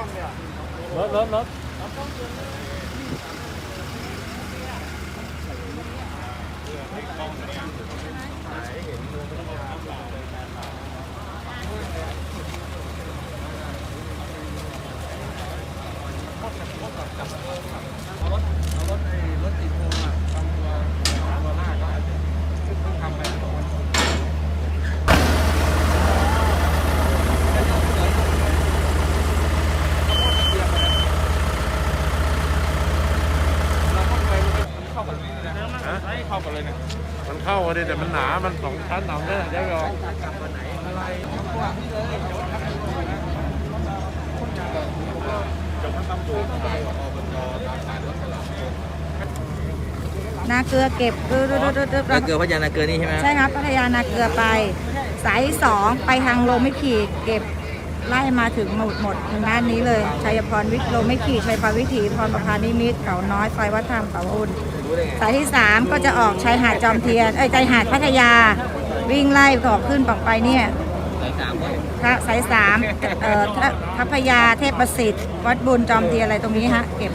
รถรถรถเอารถเอารถไอ้รถติดโคมอะทำตัวตัวหน้าก็อาจจะเพิ่งทำไปบอกว่าเราต้องไปมันเข้ากัน เลยนะเข้ากันเลยนะมันเข้ากันดิแต่มันหนามันสองชั้นหนาเนี่ยเดี๋ยวรออะไรพวกนี้เลยเดี๋ยวทักเลยนะนาเกลือเก็บดูดูดูดูดูนาเกลือพัทยานาเกลือนี่ใช่ไหมใช่ครับพัทยานาเกลือไป สายสองไปทางโลไม่ขีดเก็บ ไล่มาถึงหมดหมดถึงด้านนี้เลยชัยพรวิโลไม่ขีดชัยพรวิถีพรประพานิมิตเขาน้อยซอยวัดธรรมเขาอุ่นสายที่ 3 ก็จะออกชายหาดจอมเทียนเอ้ยชายหาดพัทยา วิ่งไล่ต่อขึ้นต่อไปเนี่ยสายสามเนี่ยพระสายสามเอ่อทัพพยาเทพประสิทธิ์ วัดบุญจอมเทียนอะไรตรงนี้ฮะเก็บ